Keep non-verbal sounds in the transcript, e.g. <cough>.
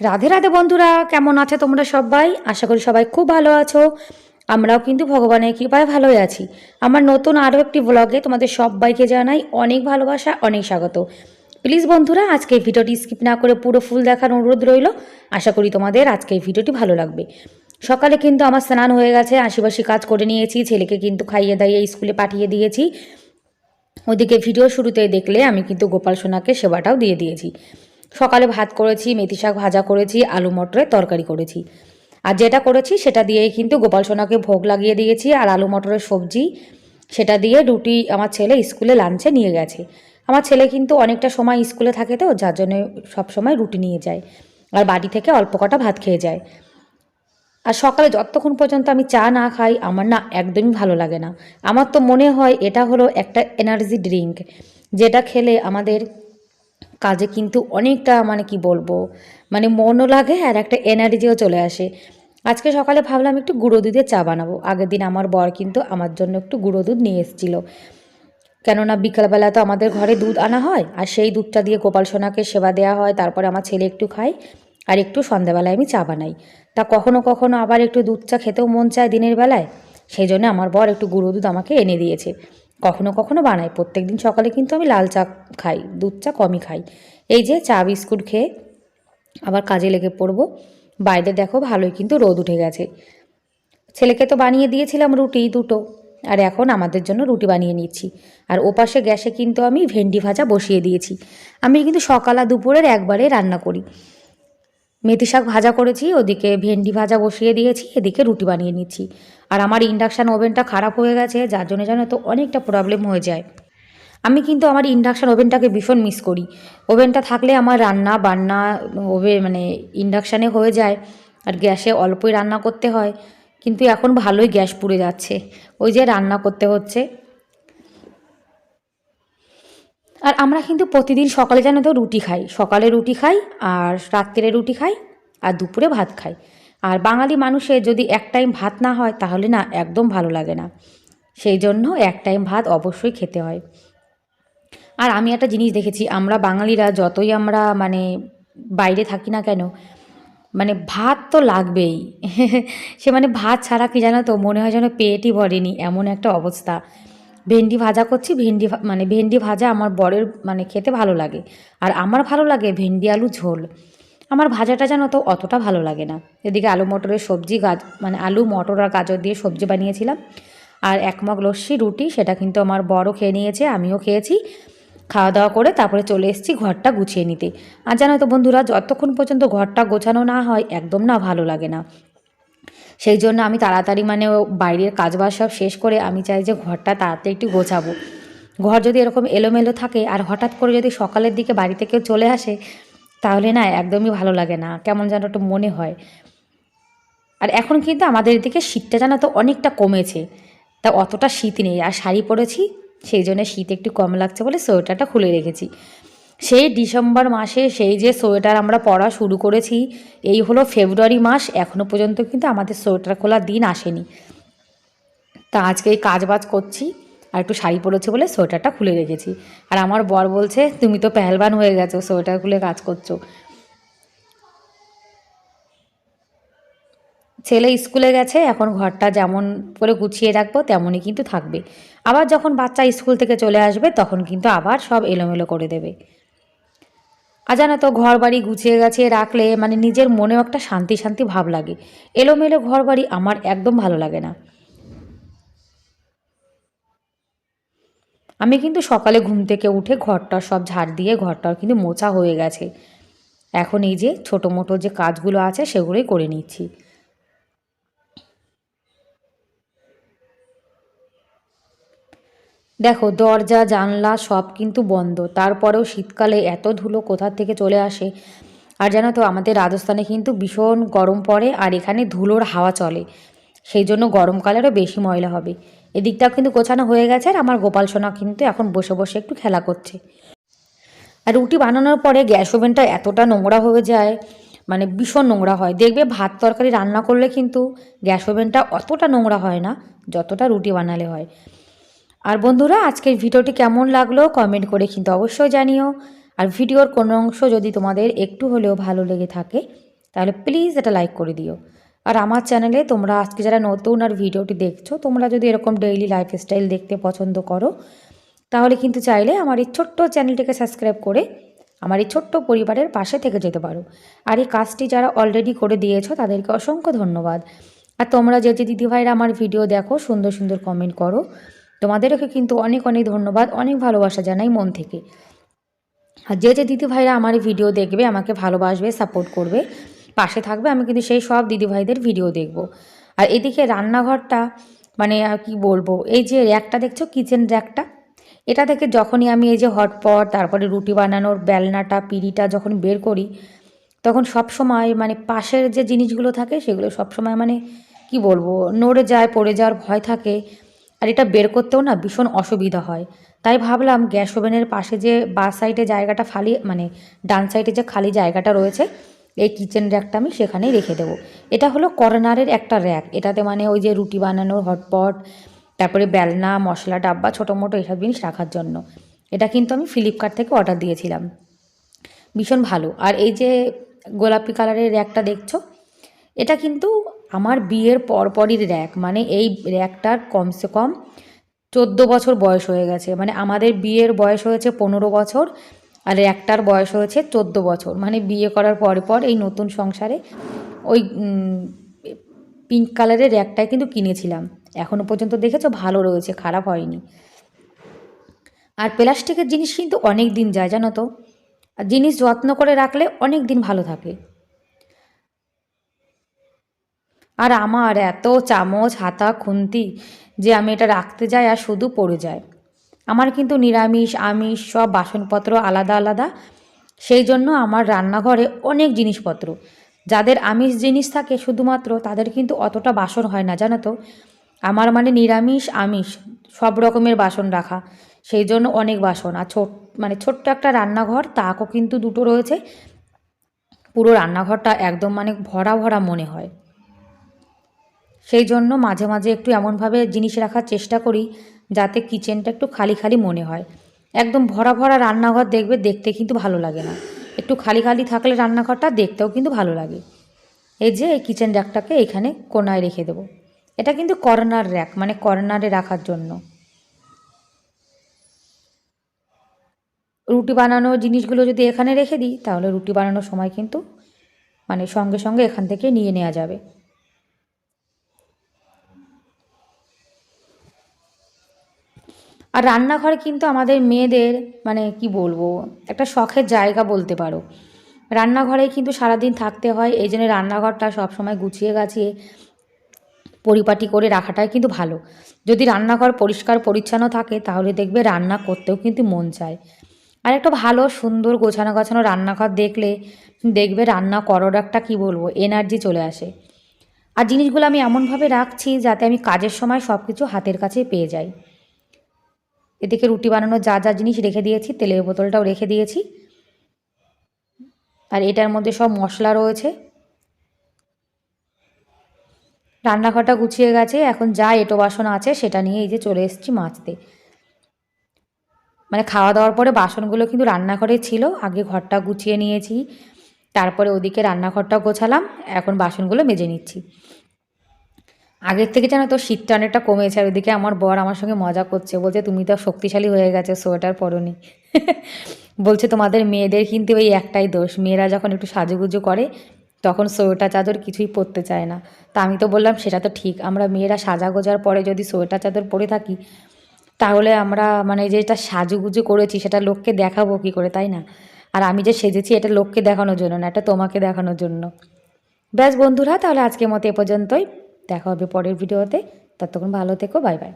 রাধে রাধে বন্ধুরা, কেমন আছে তোমরা সবাই? আশা করি সবাই খুব ভালো আছো। আমরাও কিন্তু ভগবানের কৃপায় ভালোই আছি। আমার নতুন আরও একটি ব্লগে তোমাদের সবাইকে জানাই অনেক ভালোবাসা, অনেক স্বাগত। প্লিজ বন্ধুরা, আজকে এই ভিডিওটি স্কিপ না করে পুরো ফুল দেখার অনুরোধ রইল। আশা করি তোমাদের আজকে এই ভিডিওটি ভালো লাগবে। সকালে কিন্তু আমার স্নান হয়ে গেছে আশিবাসী কাজ করে নিয়েছি, ছেলেকে কিন্তু খাইয়ে দাইয়ে স্কুলে পাঠিয়ে দিয়েছি। ওদিকে ভিডিও শুরুতে দেখলে আমি কিন্তু গোপাল সোনাকে সেবাটাও দিয়ে দিয়েছি। সকালে ভাত করেছি, মেথি শাক ভাজা করেছি, আলু মটরের তরকারি করেছি। আর যেটা করেছি সেটা দিয়েই কিন্তু গোপাল সোনাকে ভোগ লাগিয়ে দিয়েছি, আর আলু মটরের সবজি সেটা দিয়ে রুটি আমার ছেলে স্কুলে লাঞ্চে নিয়ে গেছে। আমার ছেলে কিন্তু অনেকটা সময় স্কুলে থাকে তো, যার জন্য সবসময় রুটি নিয়ে যায়, আর বাড়ি থেকে অল্প কটা ভাত খেয়ে যায়। আর সকালে যতক্ষণ পর্যন্ত আমি চা না খাই, আমার না একদমই ভালো লাগে না। আমার তো মনে হয় এটা হলো একটা এনার্জি ড্রিঙ্ক যেটা খেলে আমাদের কাজে কিন্তু অনেকটা মানে কি বলব মানে মনও লাগে আর একটা এনার্জিও চলে আসে। আজকে সকালে ভাবলাম একটু গুঁড়ো দুধের চা বানাবো। আগের দিন আমার বর কিন্তু আমার জন্য একটু গুঁড়ো দুধ নিয়ে এসেছিল। কেননা বিকালবেলা তো আমাদের ঘরে দুধ আনা হয়, আর সেই দুধটা দিয়ে গোপাল সোনাকে সেবা দেওয়া হয়, তারপরে আমার ছেলে একটু খায়, আর একটু সন্ধ্যাবেলায় আমি চা বানাই। তা কখনো কখনো আবার একটু দুধ চা খেতেও মন চায় দিনের বেলায়, সেই জন্য আমার বর একটু গুঁড়ো দুধ আমাকে এনে দিয়েছে। কখনো কখনো বানাই। প্রত্যেক দিন সকালে কিন্তু আমি লাল চা খাই, দুধ চা কমই খাই। এই যে চা বিস্কুট খেয়ে আবার কাজে লেগে পড়ব। বাইরে দেখো ভালোই কিন্তু রোদ উঠে গেছে। ছেলেকে তো বানিয়ে দিয়েছিলাম রুটি দুটো, আর এখন আমাদের জন্য রুটি বানিয়ে নিচ্ছি। আর ওপাশে গ্যাসে কিন্তু আমি ভেন্ডি ভাজা বসিয়ে দিয়েছি। আমি কিন্তু সকাল আর দুপুরের একবারে রান্না করি। মেথি শাক ভাজা করেছি, ওদিকে ভেন্ডি ভাজা বসিয়ে দিয়েছি, এদিকে রুটি বানিয়ে নিচ্ছি। আর আমার ইন্ডাকশান ওভেনটা খারাপ হয়ে গেছে, যার জন্য জানো তো অনেকটা প্রবলেম হয়ে যায়। আমি কিন্তু আমার ইন্ডাকশান ওভেনটাকে ভীষণ মিস করি। ওভেনটা থাকলে আমার রান্না, বান্না ওভেন মানে ইন্ডাকশানে হয়ে যায়, আর গ্যাসে অল্পই রান্না করতে হয়। কিন্তু এখন ভালোই গ্যাস পুড়ে যাচ্ছে। ওই যে রান্না করতে হচ্ছে। আর আমরা কিন্তু প্রতিদিন সকালে জানো তো রুটি খাই। সকালে রুটি খাই আর রাত্রে রুটি খাই আর দুপুরে ভাত খাই। আর বাঙালি মানুষের যদি এক টাইম ভাত না হয় তাহলে না একদম ভালো লাগে না। সেই জন্য এক টাইম ভাত অবশ্যই খেতে হয়। আর আমি একটা জিনিস দেখেছি, আমরা বাঙালিরা যতই আমরা মানে বাইরে থাকি না কেন মানে ভাত তো লাগবেই। <laughs> সে মানে ভাত ছাড়া কি জানো তো মনে হয় যেন পেটই ভরেনি, এমন একটা অবস্থা। ভেন্ডি ভাজা করছি, ভেন্ডি মানে ভেন্ডি ভাজা আমার বরের মানে খেতে ভালো লাগে। আর আমার ভালো লাগে ভেন্ডি আলু ঝোল। আমার ভাজাটা জানো তো অতটা ভালো লাগে না। এদিকে আলু মটরের সবজি গাজ মানে আলু, মটর আর গাজর দিয়ে সবজি বানিয়েছিলাম। আর এক মগ লস্যি, রুটি, সেটা কিন্তু আমার বড়ও খেয়ে নিয়েছে, আমিও খেয়েছি। খাওয়া দাওয়া করে তারপরে চলে এসেছি ঘরটা গুছিয়ে নিতে। আর জানো তো বন্ধুরা, যতক্ষণ পর্যন্ত ঘরটা গোছানো না হয়, একদম না ভালো লাগে না। সেই জন্য আমি তাড়াতাড়ি মানে বাইরের কাজবাজ সব শেষ করে আমি চাই যে ঘরটা তাড়াতাড়ি একটু গোছাবো। ঘর যদি এরকম এলোমেলো থাকে আর হঠাৎ করে যদি সকালের দিকে বাড়িতে কেউ চলে আসে, তাহলে না একদমই ভালো লাগে না। কেমন যেন একটু মনে হয়। আর এখন কিন্তু আমাদের এদিকে শীতটা জানা তো অনেকটা কমেছে। তা অতটা শীত নেই। আর শাড়ি পরেছি, সেই জন্য শীত একটু কম লাগছে বলে সোয়েটারটা খুলে রেখেছি। সেই ডিসেম্বর মাসে সেই যে সোয়েটার আমরা পরা শুরু করেছি, এই হলো ফেব্রুয়ারি মাস এখনও পর্যন্ত কিন্তু আমাদের সোয়েটার খোলার দিন আসেনি। তা আজকে কাজ বাজ করছি, আর একটু শাড়ি পরেছি বলে সোয়েটারটা খুলে রেখেছি। আর আমার বর বলছে, তুমি তো পেহলবান হয়ে গেছো, সোয়েটার খুলে কাজ করছ। ছেলে স্কুলে গেছে, এখন ঘরটা যেমন করে গুছিয়ে রাখব, তেমনই কিন্তু থাকবে। আবার যখন বাচ্চা স্কুল থেকে চলে আসবে, তখন কিন্তু আবার সব এলোমেলো করে দেবে। আর তো ঘর বাড়ি গুছিয়ে গেছে রাখলে মানে নিজের মনেও একটা শান্তি শান্তি ভাব লাগে। এলোমেলো ঘর বাড়ি আমার একদম ভালো লাগে না। আমি কিন্তু সকালে ঘুম থেকে উঠে ঘরটা সব ঝাড় দিয়ে ঘরটা কিন্তু মোছা হয়ে গেছে। এখন এই যে ছোটো মোটো যে কাজগুলো আছে সেগুলোই করে নিচ্ছি। দেখো, দরজা, জানলা সব কিন্তু বন্ধ। তারপরেও শীতকালে এত ধুলো কোথা থেকে চলে আসে? আর জানো তো, আমাদের রাজস্থানে কিন্তু ভীষণ গরম পড়ে আর এখানে ধুলোর হাওয়া চলে। সেই জন্য গরমকালেরও বেশি ময়লা হবে। এদিকটাও কিন্তু গোছানো হয়ে গেছে আর আমার গোপাল সোনা কিন্তু এখন বসে বসে একটু খেলা করছে। আর রুটি বানানোর পরে গ্যাস ওভেনটা এতটা নোংরা হয়ে যায় মানে ভীষণ নোংরা হয়। দেখবে ভাত তরকারি রান্না করলে কিন্তু গ্যাস ওভেনটা অতটা নোংরা হয় না, যতটা রুটি বানালে হয়। আর বন্ধুরা, আজকের ভিডিওটি কেমন লাগল কমেন্ট করে কিন্তু অবশ্যই জানিও। আর ভিডিওর কোনো অংশ যদি তোমাদের একটু হলেও ভালো লেগে থাকে, তাহলে প্লিজ এটা লাইক করে দিও। আর আমার চ্যানেলে তোমরা আজকে যারা নতুন আর ভিডিওটি দেখছ, তোমরা যদি এরকম ডেইলি লাইফস্টাইল দেখতে পছন্দ করো, তাহলে কিন্তু চাইলে আমার এই ছোট্ট চ্যানেলটিকে সাবস্ক্রাইব করে আমার এই ছোট্ট পরিবারের পাশে থেকে যেতে পারো। আর এই কাজটি যারা অলরেডি করে দিয়েছ, তাদেরকে অসংখ্য ধন্যবাদ। আর তোমরা যে যে দিদিভাইরা আমার ভিডিও দেখো, সুন্দর সুন্দর কমেন্ট করো। তোমাদেরকে কিন্তু অনেক অনেক ধন্যবাদ, অনেক ভালোবাসা জানাই মন থেকে। আর যে যে দিদিভাইরা আমার ভিডিও দেখবে, আমাকে ভালোবাসবে সাপোর্ট করবে, পাশে থাকবে, আমি কিন্তু সেই সব দিদিভাইদের ভিডিও দেখব। আর এদিকে রান্নাঘরটা মানে আর কি বলব, এই যে র্যাকটা দেখছ কিচেন র্যাকটা এটা থেকে যখনই আমি এই যে হটপট তারপরে রুটি বানানোর বেলনাটা, পিড়িটা যখন বের করি, তখন সব সময় মানে পাশের যে জিনিসগুলো থাকে, সেগুলো সব সময় মানে কি বলব, নড়ে যায়, পড়ে যাওয়ার ভয় থাকে। আর এটা বের করতেও না ভীষণ অসুবিধা হয়। তাই ভাবলাম গ্যাস ওভেনের পাশে যে বাস সাইডে জায়গাটা ফালি মানে ডান সাইডে যে খালি জায়গাটা রয়েছে, এই কিচেন র্যাকটা আমি সেখানেই রেখে দেবো। এটা হলো কর্নারের একটা র্যাক এটাতে মানে ওই যে রুটি বানানোর হটপট তারপরে বেলনা, মশলা ডাব্বা, ছোটো মোটো এসব জিনিস রাখার জন্য। এটা কিন্তু আমি ফ্লিপকার্ট থেকে অর্ডার দিয়েছিলাম। ভীষণ ভালো। আর এই যে গোলাপি কালারের র্যাকটা দেখছ, এটা কিন্তু আমার বিয়ের পরপরই র্যাক মানে এই র্যাকটার কমসে কম চোদ্দ বছর বয়স হয়ে গেছে। মানে আমাদের বিয়ের বয়স হয়েছে পনেরো বছর, আর র্যাকটার বয়স হয়েছে চোদ্দ বছর। মানে বিয়ে করার পর পর এই নতুন সংসারে ওই পিঙ্ক কালারের র্যাকটাই কিন্তু কিনেছিলাম। এখনও পর্যন্ত দেখেছ, ভালো রয়েছে, খারাপ হয়নি। আর প্লাস্টিকের জিনিস কিন্তু অনেক দিন যায়, জানো তো? আর জিনিস যত্ন করে রাখলে অনেক দিন ভালো থাকে। আর আমার এত চামচ, হাতা, খুন্তি যে আমি এটা রাখতে যাই আর শুধু পড়ে যায় আমার কিন্তু নিরামিষ, আমিষ সব বাসনপত্র আলাদা আলাদা। সেই জন্য আমার রান্নাঘরে অনেক জিনিসপত্র। যাদের আমিষ জিনিস থাকে শুধুমাত্র তাদের কিন্তু অতটা বাসন হয় না, জানো তো? আমার মানে নিরামিষ, আমিষ সব রকমের বাসন রাখা। সেই জন্য অনেক বাসন। আর ছোট মানে ছোট্ট একটা রান্নাঘর, তাকও কিন্তু দুটো রয়েছে। পুরো রান্নাঘরটা একদম মানে ভরা ভরা মনে হয়। সেই জন্য মাঝে মাঝে একটু এমনভাবে জিনিস রাখার চেষ্টা করি যাতে কিচেনটা একটু খালি খালি মনে হয়। একদম ভরা ভরা রান্নাঘর দেখবে, দেখতে কিন্তু ভালো লাগে না। একটু খালি খালি থাকলে রান্নাঘরটা দেখতেও কিন্তু ভালো লাগে। এই যে এই কিচেন র্যাকটাকে এখানে কোনায় রেখে দেবো। এটা কিন্তু কর্নার র্যাক মানে কর্নারে রাখার জন্য। রুটি বানানোর জিনিসগুলো যদি এখানে রেখে দিই, তাহলে রুটি বানানোর সময় কিন্তু মানে সঙ্গে সঙ্গে এখান থেকে নিয়ে নেওয়া যাবে। আর রান্নাঘর কিন্তু আমাদের মেয়েদের মানে কি বলব, একটা শখের জায়গা বলতে পারো। রান্নাঘরে কিন্তু সারাদিন থাকতে হয়, এই জন্য রান্নাঘরটা সবসময় গুছিয়ে গাছিয়ে পরিপাটি করে রাখাটাই কিন্তু ভালো। যদি রান্নাঘর পরিষ্কার পরিচ্ছন্ন থাকে, তাহলে দেখবে রান্না করতেও কিন্তু মন চায়। আর একটা ভালো, সুন্দর গোছানো গোছানো রান্নাঘর দেখলে দেখবে রান্না করার একটা, কী বলব এনার্জি চলে আসে। আর জিনিসগুলো আমি এমনভাবে রাখছি যাতে আমি কাজের সময় সব কিছু হাতের কাছে পেয়ে যাই। এদিকে রুটি বানানোর যা যা জিনিস রেখে দিয়েছি, তেলের বোতলটাও রেখে দিয়েছি। আর এটার মধ্যে সব মশলা রয়েছে। রান্নাঘরটা গুছিয়ে গেছে, এখন যা এটো বাসন আছে সেটা নিয়ে এই যে চলে এসেছি মাছতে মানে খাওয়া দাওয়ার পরে বাসনগুলো কিন্তু রান্নাঘরে ছিল, আগে ঘরটা গুছিয়ে নিয়েছি, তারপরে ওদিকে রান্নাঘরটা গোছালাম, এখন বাসনগুলো মেজে নিচ্ছি। আগের থেকে যেন তো শীতটা অনেকটা কমেছে আর ওদিকে আমার বর আমার সঙ্গে মজা করছে। বলছে, তুমি তো শক্তিশালী হয়ে গেছে, সোয়েটার পরনি। <laughs> বলছে, তোমাদের মেয়েদের কিন্তু ওই একটাই দোষ। মেয়েরা যখন একটু সাজুগুজু করে, তখন সোয়েটার চাদর কিছুই পরতে চায় না। তা আমি তো বললাম, সেটা তো ঠিক। আমরা মেয়েরা সাজা গোজার পরে যদি সোয়েটার চাদর পরে থাকি, তাহলে আমরা মানে যেটা সাজুগুজু করেছি, সেটা লোককে দেখাবো কী করে, তাই না? আর আমি যে সেজেছি, এটা লোককে দেখানোর জন্য না, এটা তোমাকে দেখানোর জন্য। ব্যাস বন্ধুরা, তাহলে আজকের মতো এ পর্যন্তই। দেখা হবে পরের ভিডিওতে। ততক্ষণ ভালো থেকো বাই বাই।